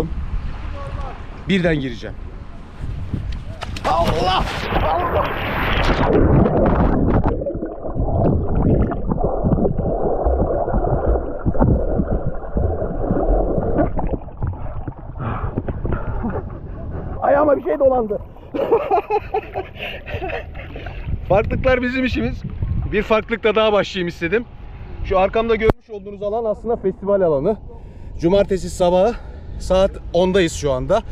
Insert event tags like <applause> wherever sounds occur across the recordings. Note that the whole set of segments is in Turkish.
Açılıyorum. Birden gireceğim. Allah! Ayağıma bir şey dolandı. Farklılıklar bizim işimiz. Bir farklılıkla daha başlayayım istedim. Şu arkamda görmüş olduğunuz alan aslında festival alanı. Cumartesi sabahı saat 10'dayız şu anda.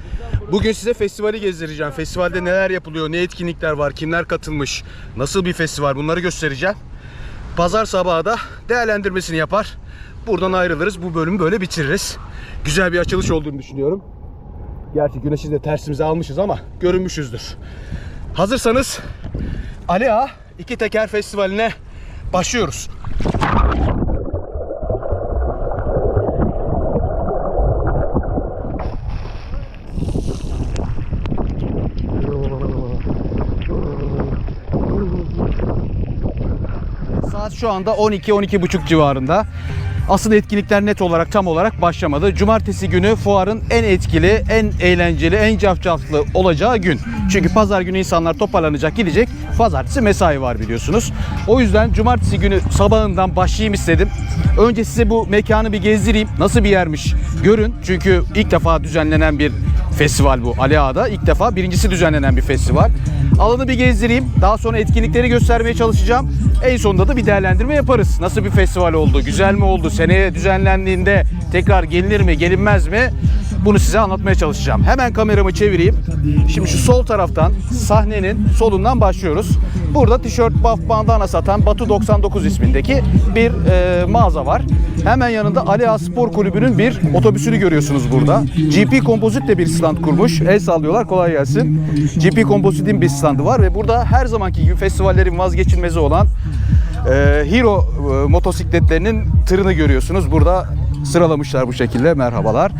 Bugün size festivali gezdireceğim. Festivalde neler yapılıyor, ne etkinlikler var, kimler katılmış, nasıl bir festival bunları göstereceğim. Pazar sabahı da değerlendirmesini yapar. Buradan ayrılırız. Bu bölümü böyle bitiririz. Güzel bir açılış olduğunu düşünüyorum. Gerçi güneşi de tersimize almışız ama görünmüşüzdür. Hazırsanız Ali Ağa İki Teker Festivali'ne başlıyoruz. Saat şu anda 12-12.30 civarında. Asıl etkinlikler net olarak tam olarak başlamadı. Cumartesi günü fuarın en etkili, en eğlenceli, en cafcaflı olacağı gün. Çünkü pazar günü insanlar toparlanacak, gidecek. Pazartesi mesai var biliyorsunuz. O yüzden cumartesi günü sabahından başlayayım istedim. Önce size bu mekanı bir gezdireyim. Nasıl bir yermiş görün. Çünkü ilk defa düzenlenen bir festival bu. Ali Ağa'da ilk defa birincisi düzenlenen bir festival. Alanı bir gezdireyim. Daha sonra etkinlikleri göstermeye çalışacağım. En sonunda da bir değerlendirme yaparız. Nasıl bir festival oldu? Güzel mi oldu? Seneye düzenlendiğinde tekrar gelinir mi, gelinmez mi? Bunu size anlatmaya çalışacağım. Hemen kameramı çevireyim. Şimdi şu sol taraftan sahnenin solundan başlıyoruz. Burada tişört, buff, bandana satan Batu 99 ismindeki bir e, mağaza var. Hemen yanında Ali Ağa Spor Kulübü'nün bir otobüsünü görüyorsunuz burada. GP Composite de bir stand kurmuş. El sallıyorlar kolay gelsin. GP Composite'in bir standı var ve burada her zamanki gibi festivallerin vazgeçilmezi olan e, Hero e, motosikletlerinin tırını görüyorsunuz. Burada sıralamışlar bu şekilde. Merhabalar.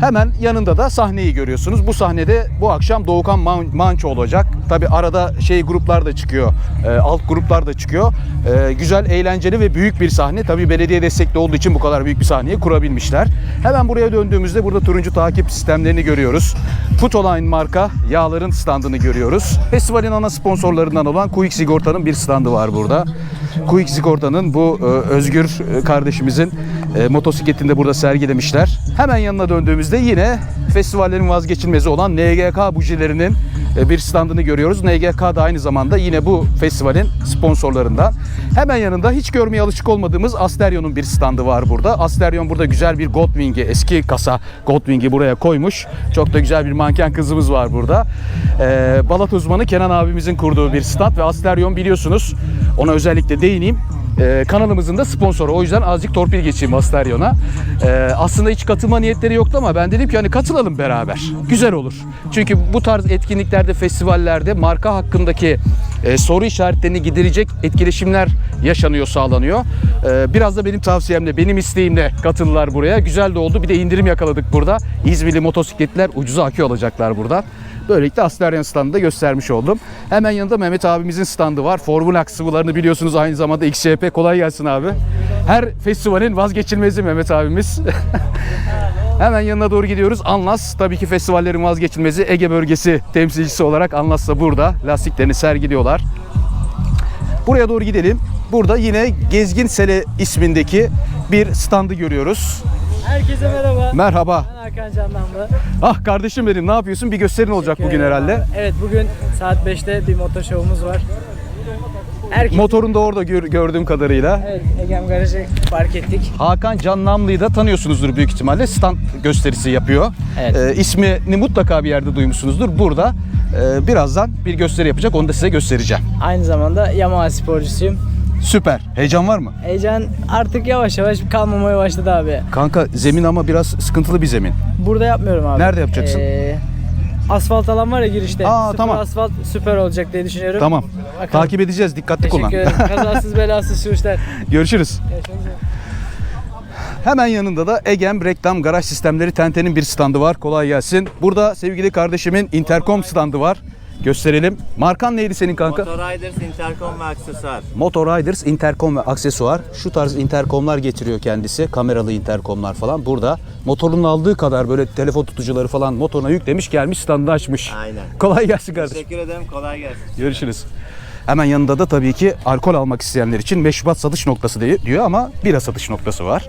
Hemen yanında da sahneyi görüyorsunuz. Bu sahnede bu akşam Doğukan Man- Manço olacak. Tabi arada şey gruplar da çıkıyor. e, alt gruplar da çıkıyor. E, güzel, eğlenceli ve büyük bir sahne. Tabi belediye destekli olduğu için bu kadar büyük bir sahneyi kurabilmişler. Hemen buraya döndüğümüzde burada turuncu takip sistemlerini görüyoruz. Putoline marka yağların standını görüyoruz. Festivalin ana sponsorlarından olan Quick Sigorta'nın bir standı var burada. Quick Sigorta'nın bu e, Özgür e, kardeşimizin e, motosikletini de burada sergilemişler. Hemen yanına döndüğümüzde yine festivallerin vazgeçilmezi olan NGK bujilerinin bir standını görüyoruz. NGK da aynı zamanda yine bu festivalin sponsorlarından. Hemen yanında hiç görmeye alışık olmadığımız Asterion'un bir standı var burada. Asterion burada güzel bir Goldwing'i, eski kasa Goldwing'i buraya koymuş. Çok da güzel bir manken kızımız var burada. E, Balat uzmanı Kenan abimizin kurduğu bir stand ve Asterion biliyorsunuz. Ona özellikle değineyim. Ee, kanalımızın da sponsoru. O yüzden azıcık torpil geçeyim Asteryon'a. Ee, aslında hiç katılma niyetleri yoktu ama ben dedim ki hani katılalım beraber. Güzel olur. Çünkü bu tarz etkinliklerde, festivallerde marka hakkındaki e, soru işaretlerini giderecek etkileşimler yaşanıyor, sağlanıyor. Ee, biraz da benim tavsiyemle, benim isteğimle katıldılar buraya. Güzel de oldu. Bir de indirim yakaladık burada. İzmirli motosikletler ucuza akü alacaklar burada. Böylelikle Astaryan standını da göstermiş oldum. Hemen yanında Mehmet abimizin standı var. Formula sıvılarını biliyorsunuz aynı zamanda XCP. Kolay gelsin abi. Her festivalin vazgeçilmezi Mehmet abimiz. <laughs> Hemen yanına doğru gidiyoruz. Anlas tabii ki festivallerin vazgeçilmezi Ege bölgesi temsilcisi olarak Anlas da burada. Lastiklerini sergiliyorlar. Buraya doğru gidelim. Burada yine Gezgin Sele ismindeki bir standı görüyoruz. Herkese merhaba. Merhaba. Ben Hakan Candanlı. Ah kardeşim benim ne yapıyorsun? Bir gösterin olacak bugün herhalde. Evet bugün saat 5'te bir motor show'umuz var. Herkes... Motorun da orada gör- gördüğüm kadarıyla. Evet Egem Garajı park ettik. Hakan Can Namlı'yı da tanıyorsunuzdur büyük ihtimalle. Stand gösterisi yapıyor. Evet. Ee, ismini mutlaka bir yerde duymuşsunuzdur. Burada e, birazdan bir gösteri yapacak. Onu da size göstereceğim. Aynı zamanda Yamaha sporcusuyum. Süper. Heyecan var mı? Heyecan artık yavaş yavaş kalmamaya başladı abi. Kanka zemin ama biraz sıkıntılı bir zemin. Burada yapmıyorum abi. Nerede yapacaksın? Ee, asfalt alan var ya girişte. Aa, Sıfır tamam. asfalt süper olacak diye düşünüyorum. Tamam. Bakalım. Takip edeceğiz. Dikkatli kullan. Teşekkür ederim. <laughs> Kazasız belasız sürüşler. Görüşürüz. Görüşmek üzere. Hemen yanında da Egem Reklam Garaj Sistemleri Tente'nin bir standı var. Kolay gelsin. Burada sevgili kardeşimin intercom standı var. Gösterelim. Markan neydi senin kanka? Motoriders intercom ve aksesuar. Motor Riders interkom ve aksesuar. Şu tarz interkomlar getiriyor kendisi. Kameralı interkomlar falan. Burada motorun aldığı kadar böyle telefon tutucuları falan motoruna yüklemiş gelmiş standını açmış. Aynen. Kolay gelsin kardeşim. Teşekkür ederim. Kolay gelsin. Görüşürüz. Hemen yanında da tabii ki alkol almak isteyenler için meşrubat satış noktası diyor ama bira satış noktası var.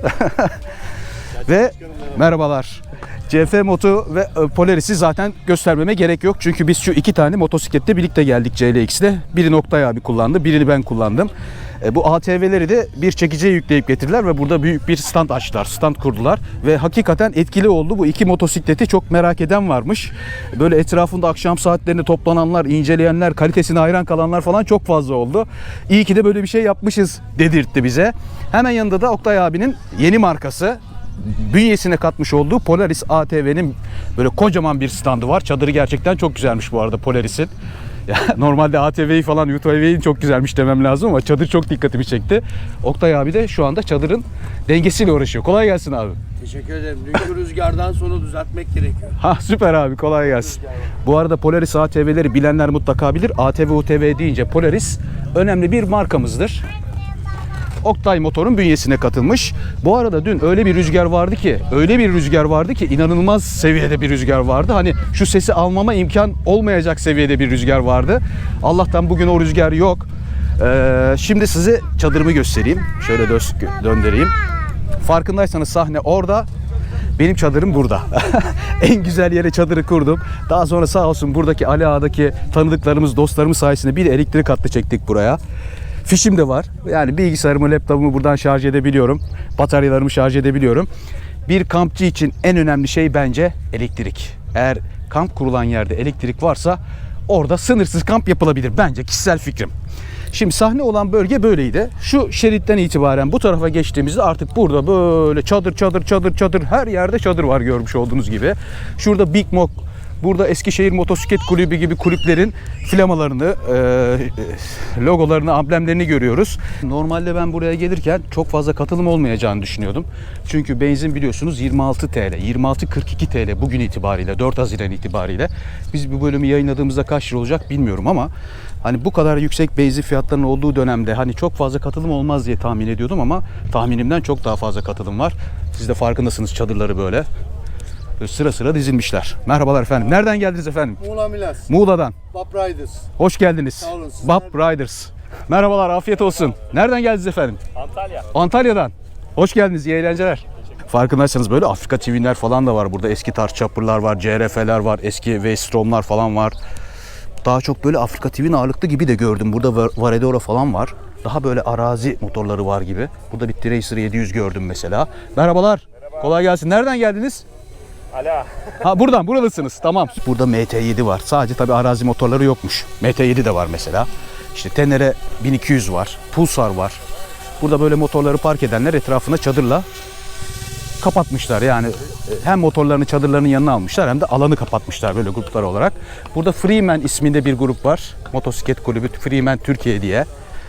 <laughs> ve merhabalar. CF Moto ve e, Polaris'i zaten göstermeme gerek yok. Çünkü biz şu iki tane motosiklette birlikte geldik CLX'de. Birini Oktay abi kullandı, birini ben kullandım. E, Bu ATV'leri de bir çekiciye yükleyip getirdiler ve burada büyük bir stand açtılar, stand kurdular. Ve hakikaten etkili oldu. Bu iki motosikleti çok merak eden varmış. Böyle etrafında akşam saatlerinde toplananlar, inceleyenler, kalitesine hayran kalanlar falan çok fazla oldu. İyi ki de böyle bir şey yapmışız dedirtti bize. Hemen yanında da Oktay abinin yeni markası bünyesine katmış olduğu Polaris ATV'nin böyle kocaman bir standı var. Çadırı gerçekten çok güzelmiş bu arada Polaris'in. <laughs> Ya normalde ATV'yi falan UTV'yi çok güzelmiş demem lazım ama çadır çok dikkatimi çekti. Oktay abi de şu anda çadırın dengesiyle uğraşıyor. Kolay gelsin abi. Teşekkür ederim. Dünkü rüzgardan sonra düzeltmek gerekiyor. Ha süper abi kolay gelsin. Bu arada Polaris ATV'leri bilenler mutlaka bilir. ATV UTV deyince Polaris önemli bir markamızdır. Oktay Motor'un bünyesine katılmış. Bu arada dün öyle bir rüzgar vardı ki, öyle bir rüzgar vardı ki inanılmaz seviyede bir rüzgar vardı. Hani şu sesi almama imkan olmayacak seviyede bir rüzgar vardı. Allah'tan bugün o rüzgar yok. Ee, şimdi size çadırımı göstereyim. Şöyle dö- döndüreyim. Farkındaysanız sahne orada. Benim çadırım burada. <laughs> en güzel yere çadırı kurdum. Daha sonra sağ olsun buradaki Ali Ağa'daki tanıdıklarımız, dostlarımız sayesinde bir elektrik hattı çektik buraya. Fişim de var. Yani bilgisayarımı, laptopumu buradan şarj edebiliyorum. Bataryalarımı şarj edebiliyorum. Bir kampçı için en önemli şey bence elektrik. Eğer kamp kurulan yerde elektrik varsa orada sınırsız kamp yapılabilir. Bence kişisel fikrim. Şimdi sahne olan bölge böyleydi. Şu şeritten itibaren bu tarafa geçtiğimizde artık burada böyle çadır çadır çadır çadır her yerde çadır var görmüş olduğunuz gibi. Şurada Big Mok Burada Eskişehir Motosiklet Kulübü gibi kulüplerin flamalarını, e, logolarını, amblemlerini görüyoruz. Normalde ben buraya gelirken çok fazla katılım olmayacağını düşünüyordum. Çünkü benzin biliyorsunuz 26 TL, 26.42 TL bugün itibariyle, 4 Haziran itibariyle. Biz bu bölümü yayınladığımızda kaç lira olacak bilmiyorum ama hani bu kadar yüksek benzin fiyatlarının olduğu dönemde hani çok fazla katılım olmaz diye tahmin ediyordum ama tahminimden çok daha fazla katılım var. Siz de farkındasınız çadırları böyle. Böyle sıra sıra dizilmişler. Merhabalar efendim. Nereden geldiniz efendim? Muğla Milas, Muğla'dan. Bap Riders. Hoş geldiniz. Sağ olun, siz Bab Riders. Merhabalar, afiyet olsun. Nereden geldiniz efendim? Antalya. Antalya'dan. Hoş geldiniz, iyi eğlenceler. Farkındaysanız böyle Afrika TV'ler falan da var burada. Eski tarz chopper'lar var, CRF'ler var, eski Westrom'lar falan var. Daha çok böyle Afrika TV'nin ağırlıklı gibi de gördüm. Burada Var- Varedora falan var. Daha böyle arazi motorları var gibi. Burada bir Tracer 700 gördüm mesela. Merhabalar. Kolay gelsin. Nereden geldiniz? Ala. Ha buradan, buradasınız. Tamam. Burada MT7 var. Sadece tabii arazi motorları yokmuş. MT7 de var mesela. İşte Tenere 1200 var. Pulsar var. Burada böyle motorları park edenler etrafına çadırla kapatmışlar. Yani e, hem motorlarını çadırlarının yanına almışlar hem de alanı kapatmışlar böyle gruplar olarak. Burada Freeman isminde bir grup var. Motosiklet kulübü Freeman Türkiye diye.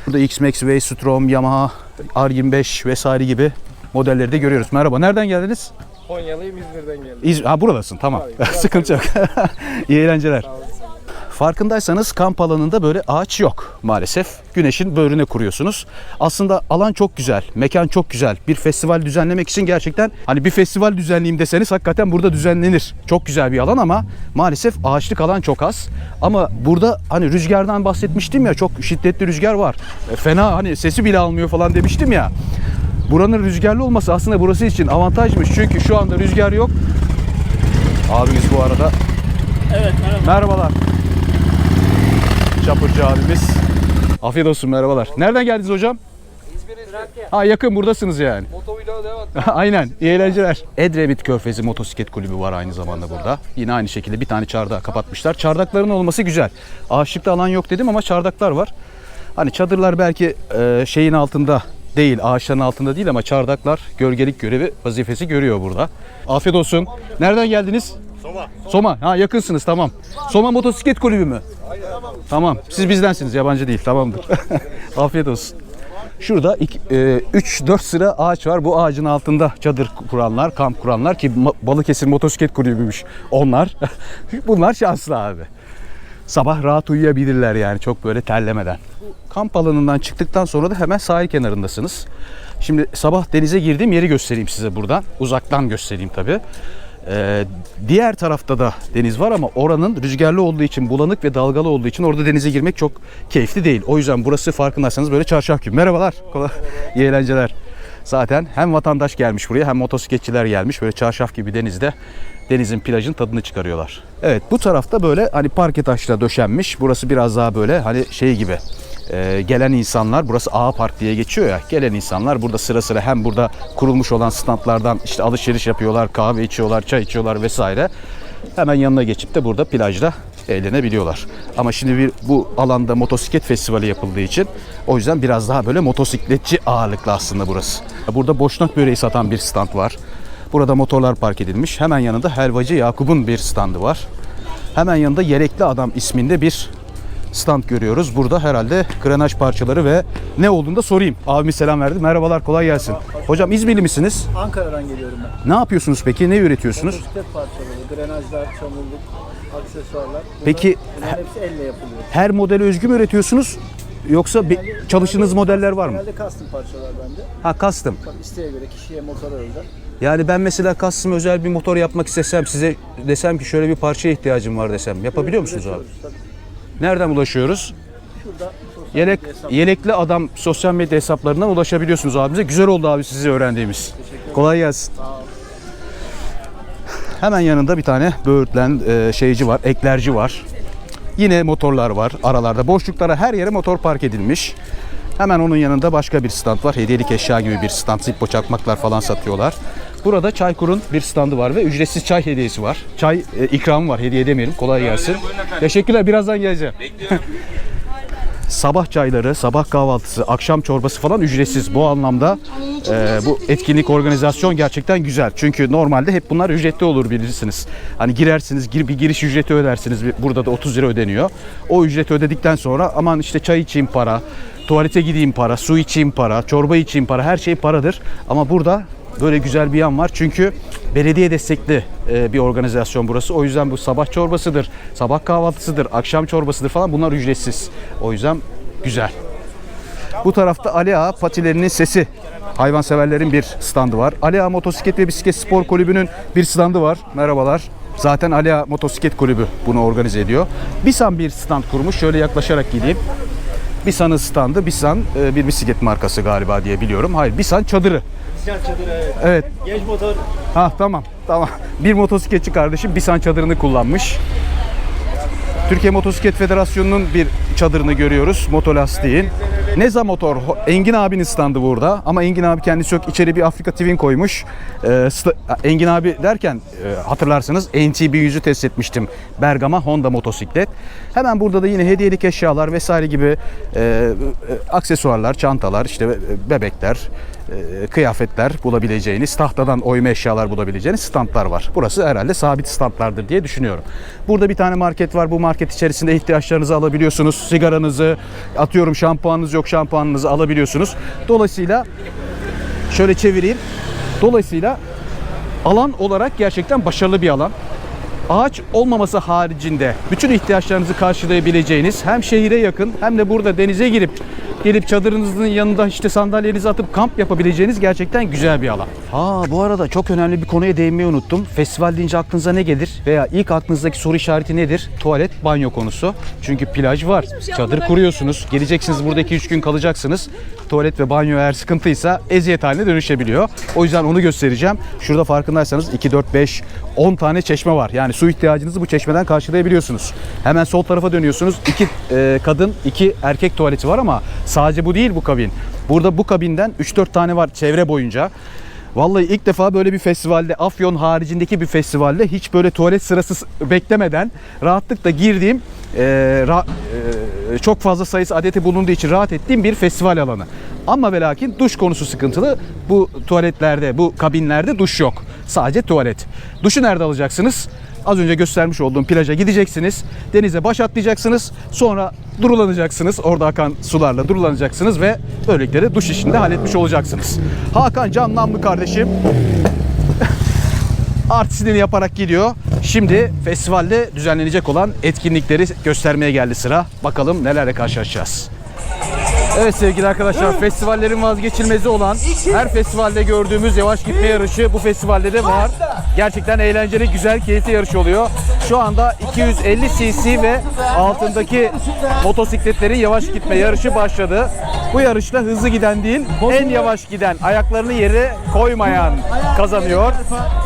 Burada X-Max, Waystrom, Yamaha, R25 vesaire gibi modelleri de görüyoruz. Merhaba, nereden geldiniz? Konyalıyım İzmir'den geldim. İz ha buradasın tamam. <laughs> Sıkıntı yok. <laughs> İyi eğlenceler. Farkındaysanız kamp alanında böyle ağaç yok maalesef. Güneşin böğrüne kuruyorsunuz. Aslında alan çok güzel, mekan çok güzel. Bir festival düzenlemek için gerçekten hani bir festival düzenleyeyim deseniz hakikaten burada düzenlenir. Çok güzel bir alan ama maalesef ağaçlık alan çok az. Ama burada hani rüzgardan bahsetmiştim ya çok şiddetli rüzgar var. E, fena hani sesi bile almıyor falan demiştim ya. Buranın rüzgarlı olması aslında burası için avantajmış. Çünkü şu anda rüzgar yok. Abimiz bu arada. Evet merhaba. Merhabalar. Çapırcı abimiz. Afiyet olsun merhabalar. Nereden geldiniz hocam? Ha yakın buradasınız yani. Motovlog devam. <laughs> Aynen. İyi eğlenceler. Edremit Körfezi Motosiklet Kulübü var aynı zamanda burada. Yine aynı şekilde bir tane çardağı kapatmışlar. Çardakların olması güzel. Ağaçlıkta alan yok dedim ama çardaklar var. Hani çadırlar belki e, şeyin altında değil, ağaçların altında değil ama çardaklar gölgelik görevi vazifesi görüyor burada. Afiyet olsun. Nereden geldiniz? Soma. Soma. Ha yakınsınız tamam. Soma Motosiklet Kulübü mü? Tamam. Siz bizdensiniz yabancı değil. Tamamdır. <laughs> Afiyet olsun. Şurada 3-4 sıra ağaç var. Bu ağacın altında çadır kuranlar, kamp kuranlar ki Balıkesir Motosiklet Kulübü'ymüş onlar. <laughs> Bunlar şanslı abi. Sabah rahat uyuyabilirler yani çok böyle terlemeden. Kamp alanından çıktıktan sonra da hemen sahil kenarındasınız. Şimdi sabah denize girdiğim yeri göstereyim size buradan. Uzaktan göstereyim tabii. Ee, diğer tarafta da deniz var ama oranın rüzgarlı olduğu için, bulanık ve dalgalı olduğu için orada denize girmek çok keyifli değil. O yüzden burası farkındaysanız böyle çarşaf gibi. Merhabalar, <laughs> kolay, eğlenceler. Zaten hem vatandaş gelmiş buraya hem motosikletçiler gelmiş. Böyle çarşaf gibi denizde denizin plajın tadını çıkarıyorlar. Evet bu tarafta böyle hani parke taşla döşenmiş. Burası biraz daha böyle hani şey gibi e, gelen insanlar burası A Park diye geçiyor ya. Gelen insanlar burada sıra sıra hem burada kurulmuş olan standlardan işte alışveriş yapıyorlar, kahve içiyorlar, çay içiyorlar vesaire. Hemen yanına geçip de burada plajda eğlenebiliyorlar. Ama şimdi bir bu alanda motosiklet festivali yapıldığı için o yüzden biraz daha böyle motosikletçi ağırlıklı aslında burası. Burada boşnak böreği satan bir stand var. Burada motorlar park edilmiş. Hemen yanında helvacı Yakup'un bir standı var. Hemen yanında Yerekli Adam isminde bir stand görüyoruz. Burada herhalde granaj parçaları ve ne olduğunu da sorayım. Abimiz selam verdi. Merhabalar kolay gelsin. Hocam İzmirli misiniz? Ankara'dan geliyorum ben. Ne yapıyorsunuz peki? Ne üretiyorsunuz? Motosiklet parçaları, grenajlar, çamurluk, aksesuarlar. Bunlar, Peki- hepsi elle yapılıyor. Her modeli özgü mü üretiyorsunuz? Yoksa bir, çalıştığınız modeller var mı? Genelde custom parçalar bende. Ha custom. Tabii isteğe göre kişiye motora özel. Yani ben mesela custom özel bir motor yapmak istesem size desem ki şöyle bir parçaya ihtiyacım var desem yapabiliyor musunuz abi? Nereden ulaşıyoruz? Şurada Yelek, yelekli adam sosyal medya hesaplarından ulaşabiliyorsunuz abimize. Güzel oldu abi sizi öğrendiğimiz. Kolay gelsin. Hemen yanında bir tane böğürtlen e, şeyci var, eklerci var. Yine motorlar var aralarda. Boşluklara her yere motor park edilmiş. Hemen onun yanında başka bir stand var. Hediyelik eşya gibi bir stand. Zippo çakmaklar falan satıyorlar. Burada Çaykur'un bir standı var ve ücretsiz çay hediyesi var. Çay e, ikramı var. Hediye demeyelim. Kolay gelsin. Teşekkürler. Birazdan geleceğim. <laughs> sabah çayları, sabah kahvaltısı, akşam çorbası falan ücretsiz. Bu anlamda e, bu etkinlik organizasyon gerçekten güzel. Çünkü normalde hep bunlar ücretli olur bilirsiniz. Hani girersiniz, gir, bir giriş ücreti ödersiniz. Burada da 30 lira ödeniyor. O ücreti ödedikten sonra aman işte çay içeyim para, tuvalete gideyim para, su içeyim para, çorba içeyim para her şey paradır. Ama burada böyle güzel bir yan var. Çünkü belediye destekli e, bir organizasyon burası. O yüzden bu sabah çorbasıdır, sabah kahvaltısıdır, akşam çorbasıdır falan bunlar ücretsiz. O yüzden güzel. Bu tarafta Ali Ağa patilerinin sesi. Hayvanseverlerin bir standı var. Ali Ağa Motosiklet ve Bisiklet Spor Kulübü'nün bir standı var. Merhabalar. Zaten Ali Ağa Motosiklet Kulübü bunu organize ediyor. Bisan bir stand kurmuş. Şöyle yaklaşarak gideyim. Bisan'ın standı. Bisan e, bir bisiklet markası galiba diye biliyorum. Hayır, Bisan çadırı. Sıcak çadır evet. Evet, Genç motor Ha tamam tamam. Bir motosikletçi kardeşim Bisan çadırını kullanmış. Türkiye Motosiklet Federasyonu'nun bir çadırını görüyoruz. Motolastiğin. Neza Motor. Engin abinin standı burada. Ama Engin abi kendisi yok. İçeri bir Afrika Twin koymuş. Ee, Engin abi derken e, hatırlarsanız NTB 100'ü test etmiştim. Bergama Honda motosiklet. Hemen burada da yine hediyelik eşyalar vesaire gibi e, e, aksesuarlar, çantalar, işte e, bebekler, e, kıyafetler bulabileceğiniz, tahtadan oyma eşyalar bulabileceğiniz standlar var. Burası herhalde sabit standlardır diye düşünüyorum. Burada bir tane market var. Bu market içerisinde ihtiyaçlarınızı alabiliyorsunuz. Sigaranızı, atıyorum şampuanınız yok şampuanınızı alabiliyorsunuz. Dolayısıyla şöyle çevireyim. Dolayısıyla alan olarak gerçekten başarılı bir alan. Ağaç olmaması haricinde bütün ihtiyaçlarınızı karşılayabileceğiniz hem şehire yakın hem de burada denize girip gelip çadırınızın yanında işte sandalyenizi atıp kamp yapabileceğiniz gerçekten güzel bir alan. Ha bu arada çok önemli bir konuya değinmeyi unuttum. Festival deyince aklınıza ne gelir veya ilk aklınızdaki soru işareti nedir? Tuvalet, banyo konusu. Çünkü plaj var. Çadır kuruyorsunuz. Geleceksiniz burada 2-3 gün kalacaksınız. Tuvalet ve banyo eğer sıkıntıysa eziyet haline dönüşebiliyor. O yüzden onu göstereceğim. Şurada farkındaysanız 2, 4, 5, 10 tane çeşme var. Yani su ihtiyacınızı bu çeşmeden karşılayabiliyorsunuz. Hemen sol tarafa dönüyorsunuz. İki e, kadın, iki erkek tuvaleti var ama sadece bu değil bu kabin. Burada bu kabinden 3-4 tane var çevre boyunca. Vallahi ilk defa böyle bir festivalde, Afyon haricindeki bir festivalde hiç böyle tuvalet sırası beklemeden rahatlıkla girdiğim, e, ra- e, çok fazla sayısı adeti bulunduğu için rahat ettiğim bir festival alanı. Ama ve lakin duş konusu sıkıntılı. Bu tuvaletlerde, bu kabinlerde duş yok. Sadece tuvalet. Duşu nerede alacaksınız? Az önce göstermiş olduğum plaja gideceksiniz. Denize baş atlayacaksınız. Sonra durulanacaksınız. Orada akan sularla durulanacaksınız ve böylelikle de duş işini de halletmiş olacaksınız. Hakan Can Namlı kardeşim <laughs> artistliğini yaparak gidiyor. Şimdi festivalde düzenlenecek olan etkinlikleri göstermeye geldi sıra. Bakalım nelerle karşılaşacağız. Evet sevgili arkadaşlar festivallerin vazgeçilmezi olan her festivalde gördüğümüz yavaş gitme yarışı bu festivalde de var. Gerçekten eğlenceli, güzel, keyifli yarış oluyor. Şu anda 250 cc ve altındaki motosikletlerin yavaş gitme yarışı başladı. Bu yarışta hızlı giden değil, en yavaş giden, ayaklarını yere koymayan kazanıyor.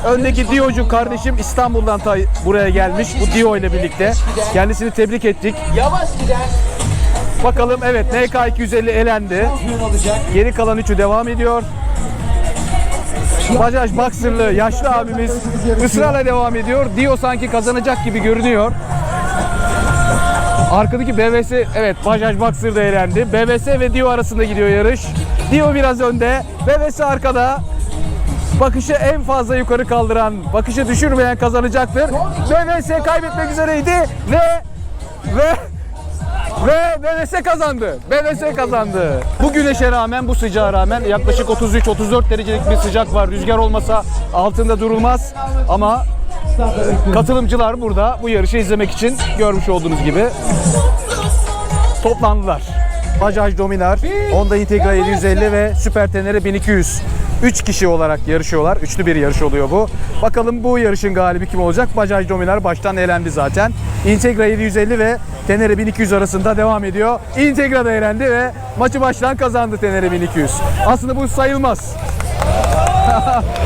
Öndeki Dio'cu kardeşim İstanbul'dan ta buraya gelmiş bu Dio ile birlikte. Kendisini tebrik ettik. Bakalım evet NK 250 elendi. Geri kalan üçü devam ediyor. Bajaj Boxer'lı yaşlı abimiz ısrarla devam ediyor. Dio sanki kazanacak gibi görünüyor. Arkadaki BVS evet Bajaj Boxer da elendi. BVS ve Dio arasında gidiyor yarış. Dio biraz önde. BVS arkada. Bakışı en fazla yukarı kaldıran, bakışı düşürmeyen kazanacaktır. BVS kaybetmek üzereydi ve ve ve BVS kazandı. BVS kazandı. Bu güneşe rağmen, bu sıcağa rağmen yaklaşık 33-34 derecelik bir sıcak var. Rüzgar olmasa altında durulmaz. Ama katılımcılar burada bu yarışı izlemek için görmüş olduğunuz gibi toplandılar. Bajaj Dominar, Honda Integra 750 ve Super Tenere 1200. 3 kişi olarak yarışıyorlar. Üçlü bir yarış oluyor bu. Bakalım bu yarışın galibi kim olacak? Bajaj Dominar baştan elendi zaten. Integra 750 ve Tenere 1200 arasında devam ediyor. Integra da elendi ve maçı baştan kazandı Tenere 1200. Aslında bu sayılmaz. <laughs>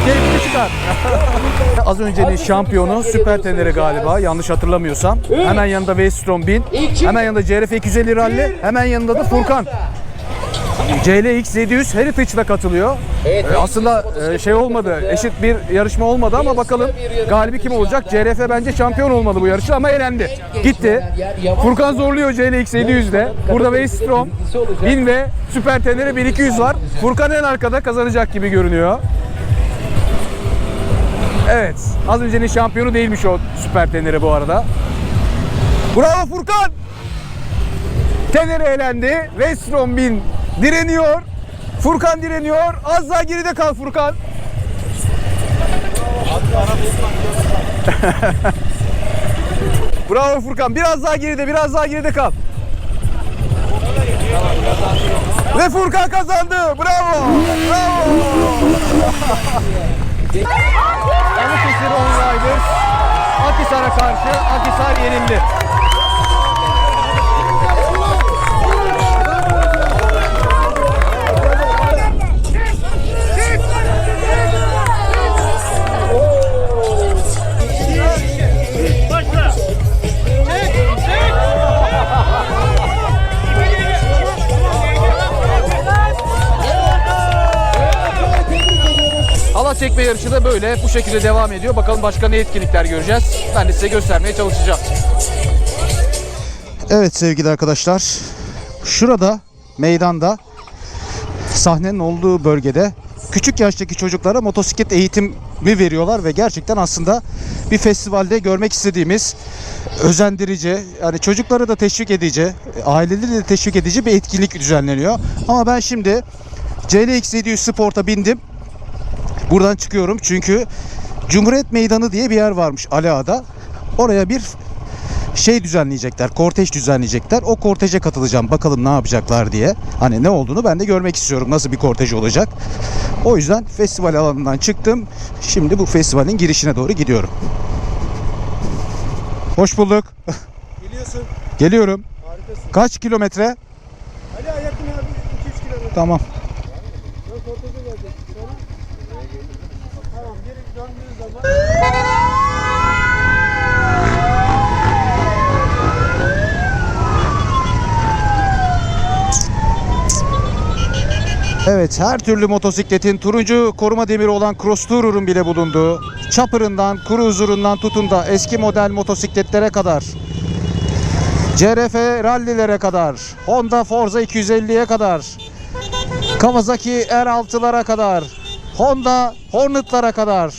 Keyifli çıkar. <laughs> Az öncenin şampiyonu Süper Tenere galiba yanlış hatırlamıyorsam. Hemen yanında Westrom 1000. Hemen yanında CRF 250 Rally. Hemen yanında da Furkan. CLX 700 Heritage'da katılıyor. Ee, aslında e, şey olmadı, eşit bir yarışma olmadı ama bakalım galibi kim olacak? CRF bence şampiyon olmalı bu yarışı ama elendi. Gitti. Furkan zorluyor CLX 700'de. Burada Weistrom 1000 ve Süper Tenere 1200 var. Furkan en arkada kazanacak gibi görünüyor. Evet. Az öncenin şampiyonu değilmiş o Süper Tenere bu arada. Bravo Furkan! Tenere elendi. Westrom 1000 direniyor. Furkan direniyor. Az daha geride kal Furkan. <laughs> Bravo Furkan. Biraz daha geride, biraz daha geride kal. Ve Furkan kazandı. Bravo. Bravo. Balıkesir On Riders Akhisar'a karşı Akhisar yenildi. Halat çekme yarışı da böyle bu şekilde devam ediyor. Bakalım başka ne etkinlikler göreceğiz. Ben de size göstermeye çalışacağım. Evet sevgili arkadaşlar. Şurada meydanda sahnenin olduğu bölgede küçük yaştaki çocuklara motosiklet eğitimi veriyorlar ve gerçekten aslında bir festivalde görmek istediğimiz özendirici, yani çocukları da teşvik edici, aileleri de teşvik edici bir etkinlik düzenleniyor. Ama ben şimdi CLX 700 Sport'a bindim. Buradan çıkıyorum çünkü Cumhuriyet Meydanı diye bir yer varmış Aliağa'da. Oraya bir şey düzenleyecekler, kortej düzenleyecekler. O korteje katılacağım. Bakalım ne yapacaklar diye. Hani ne olduğunu ben de görmek istiyorum. Nasıl bir kortej olacak. O yüzden festival alanından çıktım. Şimdi bu festivalin girişine doğru gidiyorum. Hoş bulduk. Geliyorsun. Geliyorum. Harikasın. Kaç kilometre? Ali yakın abi 2-3 kilometre. Tamam. Yok ortada gelecek. Sonra. Tamam geri Evet her türlü motosikletin turuncu koruma demiri olan Cross Tourer'ın bile bulunduğu Chopper'ından, Cruiser'ından tutun da eski model motosikletlere kadar CRF rallilere kadar Honda Forza 250'ye kadar Kawasaki R6'lara kadar Honda Hornet'lara kadar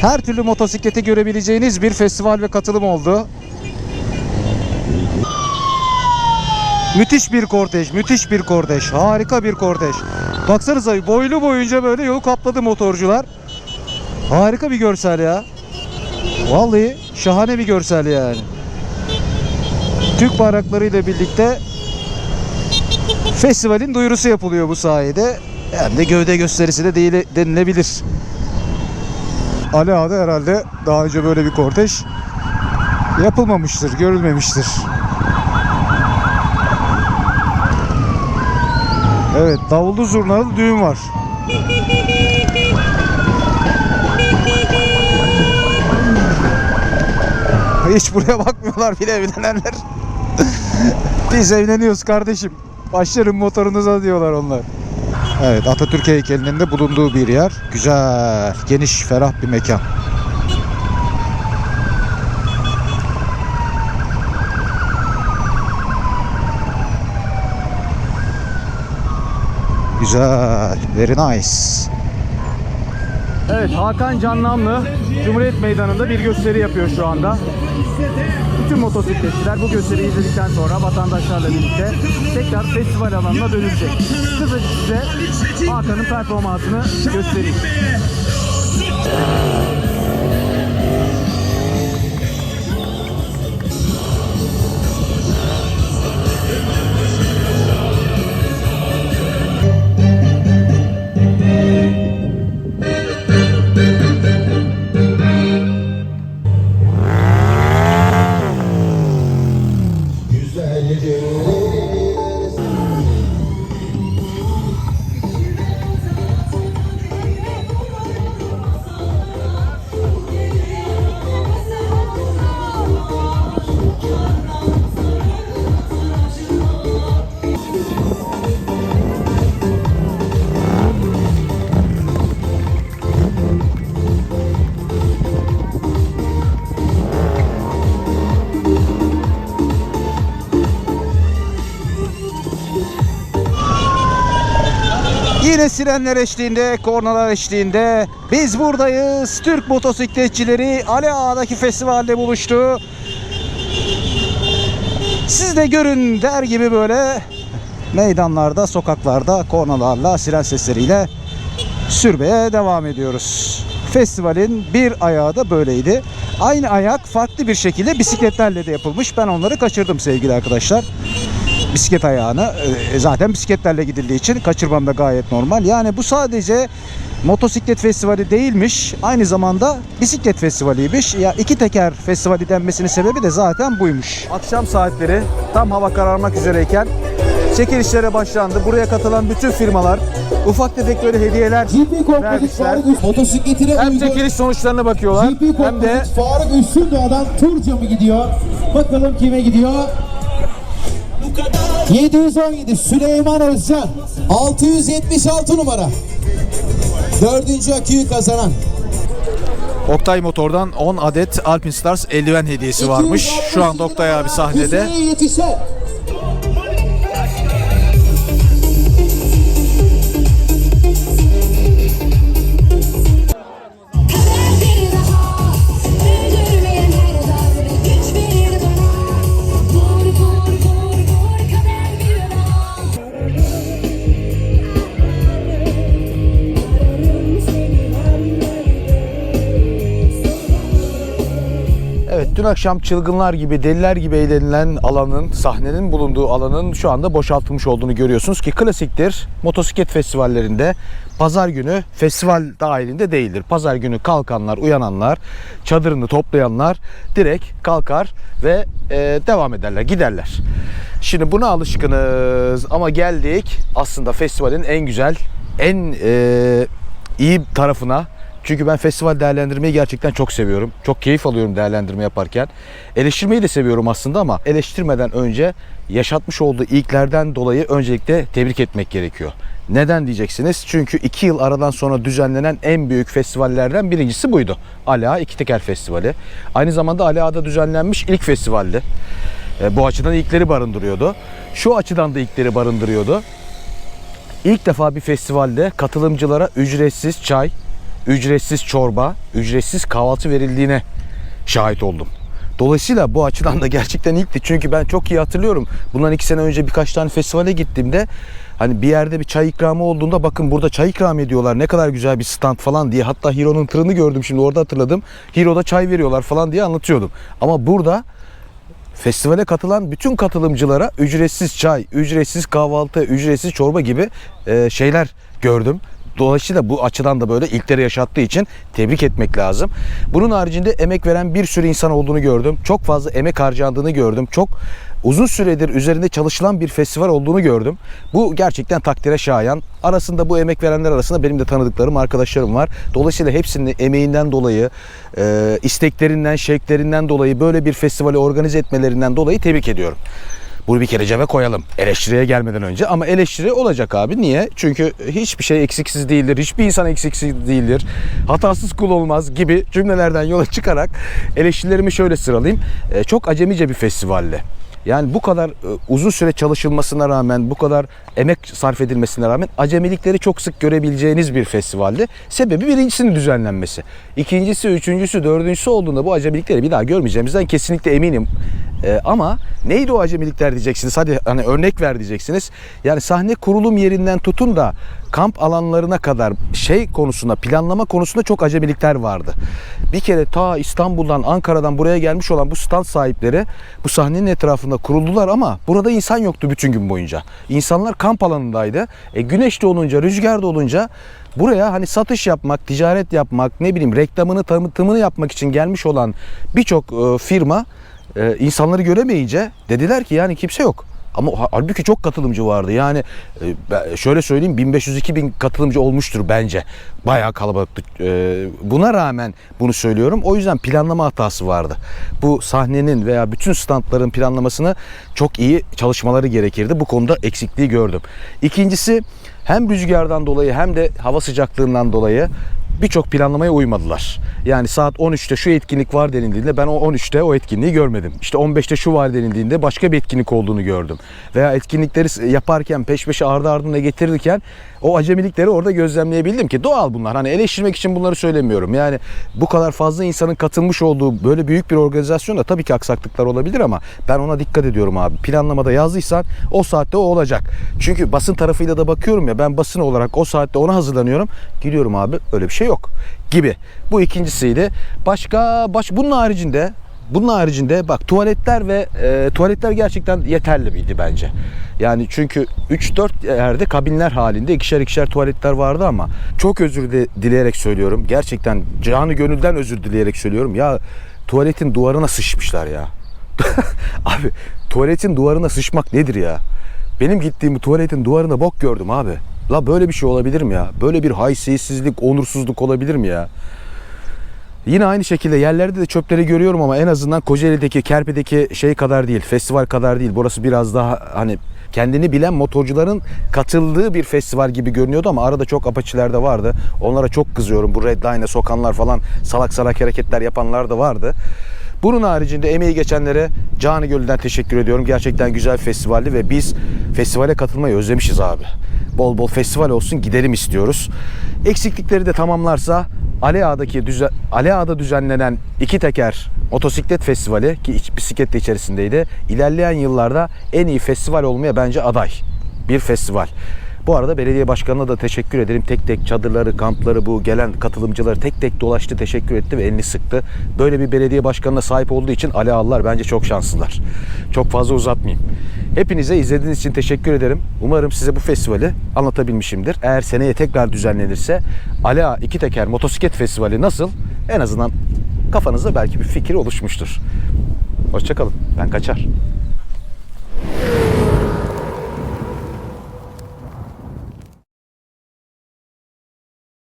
her türlü motosikleti görebileceğiniz bir festival ve katılım oldu. Müthiş bir kortej, müthiş bir kortej. Harika bir kortej. Baksanıza boylu boyunca böyle yolu kapladı motorcular. Harika bir görsel ya. Vallahi şahane bir görsel yani. Türk bayraklarıyla birlikte festivalin duyurusu yapılıyor bu sayede. Hem de gövde gösterisi de değil denilebilir. Ali Ağa'da herhalde daha önce böyle bir kortej yapılmamıştır, görülmemiştir. Evet, davullu zurnalı düğün var. Hiç buraya bakmıyorlar bile evlenenler. <laughs> Biz evleniyoruz kardeşim. Başlarım motorunuza diyorlar onlar. Evet Atatürk heykelinin de bulunduğu bir yer. Güzel, geniş, ferah bir mekan. Güzel, very nice. Evet Hakan Canlamlı Cumhuriyet Meydanı'nda bir gösteri yapıyor şu anda. Bütün motosikletçiler bu gösteriyi izledikten sonra vatandaşlarla birlikte tekrar festival alanına dönecek. Kısaca size Hakan'ın performansını göstereyim. Yine sirenler eşliğinde, kornalar eşliğinde biz buradayız. Türk motosikletçileri Ali Ağa'daki festivalde buluştu. Siz de görün der gibi böyle meydanlarda, sokaklarda kornalarla, siren sesleriyle sürmeye devam ediyoruz. Festivalin bir ayağı da böyleydi. Aynı ayak farklı bir şekilde bisikletlerle de yapılmış. Ben onları kaçırdım sevgili arkadaşlar bisiklet ayağını. E, Zaten bisikletlerle gidildiği için kaçırmam da gayet normal. Yani bu sadece motosiklet festivali değilmiş. Aynı zamanda bisiklet festivaliymiş. Ya iki teker festivali denmesinin sebebi de zaten buymuş. Akşam saatleri tam hava kararmak üzereyken çekilişlere başlandı. Buraya katılan bütün firmalar ufak tefek böyle hediyeler vermişler. Motosikletine Hem uygun çekiliş sonuçlarına bakıyorlar hem de Faruk Üstün Doğa'dan Turca mı gidiyor? Bakalım kime gidiyor? 717 Süleyman Özcan 676 numara Dördüncü aküyü kazanan Oktay Motor'dan 10 adet Alpin Stars eldiven hediyesi varmış. Şu anda Oktay abi sahnede. Dün akşam çılgınlar gibi deliler gibi eğlenilen alanın sahnenin bulunduğu alanın şu anda boşaltılmış olduğunu görüyorsunuz ki klasiktir motosiklet festivallerinde pazar günü festival dahilinde değildir. Pazar günü kalkanlar uyananlar çadırını toplayanlar direkt kalkar ve e, devam ederler giderler. Şimdi buna alışkınız ama geldik aslında festivalin en güzel en e, iyi tarafına çünkü ben festival değerlendirmeyi gerçekten çok seviyorum. Çok keyif alıyorum değerlendirme yaparken. Eleştirmeyi de seviyorum aslında ama eleştirmeden önce yaşatmış olduğu ilklerden dolayı öncelikle tebrik etmek gerekiyor. Neden diyeceksiniz? Çünkü iki yıl aradan sonra düzenlenen en büyük festivallerden birincisi buydu. Ala İki Teker Festivali. Aynı zamanda Ala'da düzenlenmiş ilk festivaldi. E, Bu açıdan ilkleri barındırıyordu. Şu açıdan da ilkleri barındırıyordu. İlk defa bir festivalde katılımcılara ücretsiz çay, ücretsiz çorba, ücretsiz kahvaltı verildiğine şahit oldum. Dolayısıyla bu açıdan da gerçekten ilkti. Çünkü ben çok iyi hatırlıyorum. Bundan iki sene önce birkaç tane festivale gittiğimde hani bir yerde bir çay ikramı olduğunda bakın burada çay ikram ediyorlar. Ne kadar güzel bir stand falan diye. Hatta Hero'nun tırını gördüm şimdi orada hatırladım. Hero'da çay veriyorlar falan diye anlatıyordum. Ama burada festivale katılan bütün katılımcılara ücretsiz çay, ücretsiz kahvaltı, ücretsiz çorba gibi şeyler gördüm. Dolayısıyla bu açıdan da böyle ilkleri yaşattığı için tebrik etmek lazım. Bunun haricinde emek veren bir sürü insan olduğunu gördüm. Çok fazla emek harcandığını gördüm. Çok uzun süredir üzerinde çalışılan bir festival olduğunu gördüm. Bu gerçekten takdire şayan. Arasında bu emek verenler arasında benim de tanıdıklarım, arkadaşlarım var. Dolayısıyla hepsinin emeğinden dolayı, e, isteklerinden, şevklerinden dolayı böyle bir festivali organize etmelerinden dolayı tebrik ediyorum. Bunu bir kere cebe koyalım. Eleştiriye gelmeden önce. Ama eleştiri olacak abi. Niye? Çünkü hiçbir şey eksiksiz değildir. Hiçbir insan eksiksiz değildir. Hatasız kul olmaz gibi cümlelerden yola çıkarak eleştirilerimi şöyle sıralayayım. Ee, çok acemice bir festivaldi. Yani bu kadar e, uzun süre çalışılmasına rağmen, bu kadar emek sarf edilmesine rağmen acemilikleri çok sık görebileceğiniz bir festivaldi. Sebebi birincisinin düzenlenmesi. İkincisi, üçüncüsü, dördüncüsü olduğunda bu acemilikleri bir daha görmeyeceğimizden kesinlikle eminim. Ee, ama neydi o acemilikler diyeceksiniz. Hadi hani örnek ver diyeceksiniz. Yani sahne kurulum yerinden tutun da kamp alanlarına kadar şey konusunda planlama konusunda çok acemilikler vardı. Bir kere ta İstanbul'dan Ankara'dan buraya gelmiş olan bu stand sahipleri bu sahnenin etrafında kuruldular ama burada insan yoktu bütün gün boyunca. İnsanlar kamp alanındaydı. E, güneş de olunca rüzgar da olunca buraya hani satış yapmak, ticaret yapmak, ne bileyim reklamını tanıtımını yapmak için gelmiş olan birçok e, firma e, insanları göremeyince dediler ki yani kimse yok. Ama ha- halbuki çok katılımcı vardı. Yani e, şöyle söyleyeyim 1500-2000 katılımcı olmuştur bence. Bayağı kalabalıktı. E, buna rağmen bunu söylüyorum. O yüzden planlama hatası vardı. Bu sahnenin veya bütün standların planlamasını çok iyi çalışmaları gerekirdi. Bu konuda eksikliği gördüm. İkincisi hem rüzgardan dolayı hem de hava sıcaklığından dolayı birçok planlamaya uymadılar. Yani saat 13'te şu etkinlik var denildiğinde ben o 13'te o etkinliği görmedim. İşte 15'te şu var denildiğinde başka bir etkinlik olduğunu gördüm. Veya etkinlikleri yaparken peş peşe ardı ardına getirirken o acemilikleri orada gözlemleyebildim ki doğal bunlar. Hani eleştirmek için bunları söylemiyorum. Yani bu kadar fazla insanın katılmış olduğu böyle büyük bir organizasyonda tabii ki aksaklıklar olabilir ama ben ona dikkat ediyorum abi. Planlamada yazdıysan o saatte o olacak. Çünkü basın tarafıyla da bakıyorum ya ben basın olarak o saatte ona hazırlanıyorum. Gidiyorum abi öyle bir şey yok gibi. Bu ikincisiydi. Başka baş bunun haricinde bunun haricinde bak tuvaletler ve e, tuvaletler gerçekten yeterli miydi bence. Yani çünkü 3-4 yerde kabinler halinde ikişer ikişer tuvaletler vardı ama çok özür de, dileyerek söylüyorum. Gerçekten canı gönülden özür dileyerek söylüyorum. Ya tuvaletin duvarına sıçmışlar ya. <laughs> abi tuvaletin duvarına sıçmak nedir ya? Benim gittiğim tuvaletin duvarına bok gördüm abi. La böyle bir şey olabilir mi ya? Böyle bir haysiyetsizlik, onursuzluk olabilir mi ya? Yine aynı şekilde yerlerde de çöpleri görüyorum ama en azından Kocaeli'deki, Kerpe'deki şey kadar değil, festival kadar değil. Burası biraz daha hani kendini bilen motorcuların katıldığı bir festival gibi görünüyordu ama arada çok apaçiler de vardı. Onlara çok kızıyorum. Bu red line'e sokanlar falan salak salak hareketler yapanlar da vardı. Bunun haricinde emeği geçenlere canı gönülden teşekkür ediyorum. Gerçekten güzel festivaldi ve biz festivale katılmayı özlemişiz abi. Bol bol festival olsun gidelim istiyoruz. Eksiklikleri de tamamlarsa Ali Ağa'daki düzen, düzenlenen iki teker motosiklet festivali ki bisiklet de içerisindeydi. İlerleyen yıllarda en iyi festival olmaya bence aday bir festival. Bu arada belediye başkanına da teşekkür ederim. Tek tek çadırları, kampları, bu gelen katılımcıları tek tek dolaştı, teşekkür etti ve elini sıktı. Böyle bir belediye başkanına sahip olduğu için Ali Ağalılar bence çok şanslılar. Çok fazla uzatmayayım. Hepinize izlediğiniz için teşekkür ederim. Umarım size bu festivali anlatabilmişimdir. Eğer seneye tekrar düzenlenirse Ali Ağa İki Teker Motosiklet Festivali nasıl? En azından kafanızda belki bir fikir oluşmuştur. Hoşçakalın. Ben kaçar.